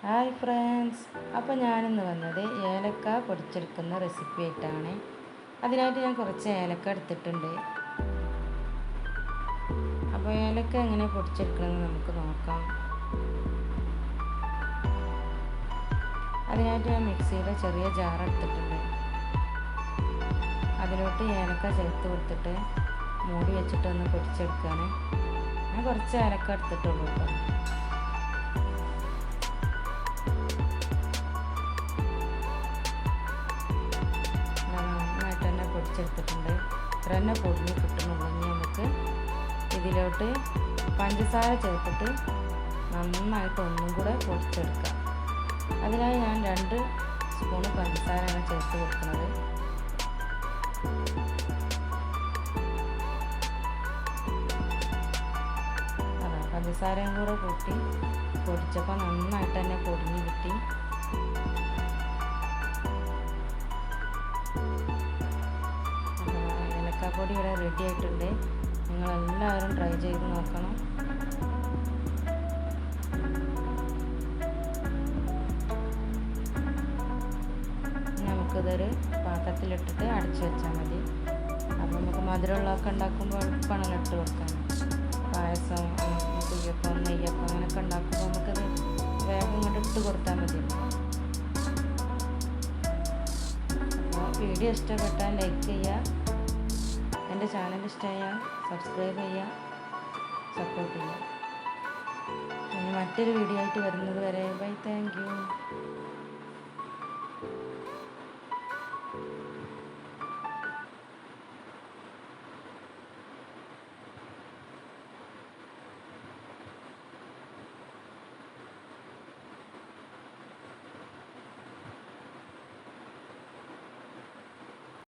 Hi friends. അപ്പോൾ ഞാനിന്ന് വന്നത് ഏലക്ക പൊടിച്ചെടുക്കുന്ന റെസിപ്പി ആയിട്ടാണ് അതിനായിട്ട് ഞാൻ കുറച്ച് ഏലക്ക എടുത്തിട്ടുണ്ട്. അപ്പോൾ ഏലക്ക എങ്ങനെ പൊടിച്ചെടുക്കണമെന്ന് നമുക്ക് നോക്കാം. അതിനായിട്ട് ഞാൻ മിക്സിയുടെ ചെറിയ ജാർ എടുത്തിട്ടുണ്ട്. അതിലോട്ട് ഏലക്ക ചേർത്ത് കൊടുത്തിട്ട് മൂടി വെച്ചിട്ട് ഒന്ന് പൊടിച്ചെടുക്കുകയാണ് ഞാൻ കുറച്ച് ഏലക്ക എടുത്തിട്ടുള്ളൂ കേട്ടോ പൊടിച്ചെടുത്തിട്ടുണ്ട് ഇത്ര തന്നെ പൊടിഞ്ഞ് കിട്ടുന്നുള്ളൂ ഇനി നമുക്ക് ഇതിലോട്ട് പഞ്ചസാര ചേർത്തിട്ട് നന്നായിട്ട് ഒന്നും കൂടെ പൊടിച്ചെടുക്കാം. അതിനായി ഞാൻ രണ്ട് സ്പൂണ് പഞ്ചസാരയാണ് ചേർത്ത് കൊടുക്കുന്നത്. പഞ്ചസാരയും കൂടെ കൂട്ടി പൊടിച്ചപ്പോൾ നന്നായിട്ട് തന്നെ പൊടിഞ്ഞ് കിട്ടി. ഏലക്കാപ്പൊടി ഇവിടെ റെഡി ആയിട്ടുണ്ട്. നിങ്ങൾ എല്ലാവരും ട്രൈ ചെയ്ത് നോക്കണം. നമുക്കിതൊരു പാത്രത്തിലിട്ടിട്ട് അടച്ചു വെച്ചാൽ മതി. അപ്പോൾ നമുക്ക് മധുരമുള്ളതൊക്കെ ഉണ്ടാക്കുമ്പോൾ എളുപ്പമാണല്ലോ ഇട്ട് കൊടുക്കാൻ. പായസം കുയ്യപ്പം നെയ്യപ്പം അങ്ങനെയൊക്കെ ഉണ്ടാക്കുമ്പോൾ നമുക്കത് വേഗം ഇങ്ങോട്ട് ഇട്ട് കൊടുത്താൽ മതി. വീഡിയോ ഇഷ്ടപ്പെട്ടാൽ ലൈക്ക് ചെയ്യുക. എന്റെ ചാനൽ ഇഷ്ടമായാൽ സബ്സ്ക്രൈബ് ചെയ്യുക സപ്പോർട്ട് ചെയ്യുക. ഇനി മറ്റൊരു വീഡിയോ ആയിട്ട് വരുന്നത് വരെ ബൈ താങ്ക് യു.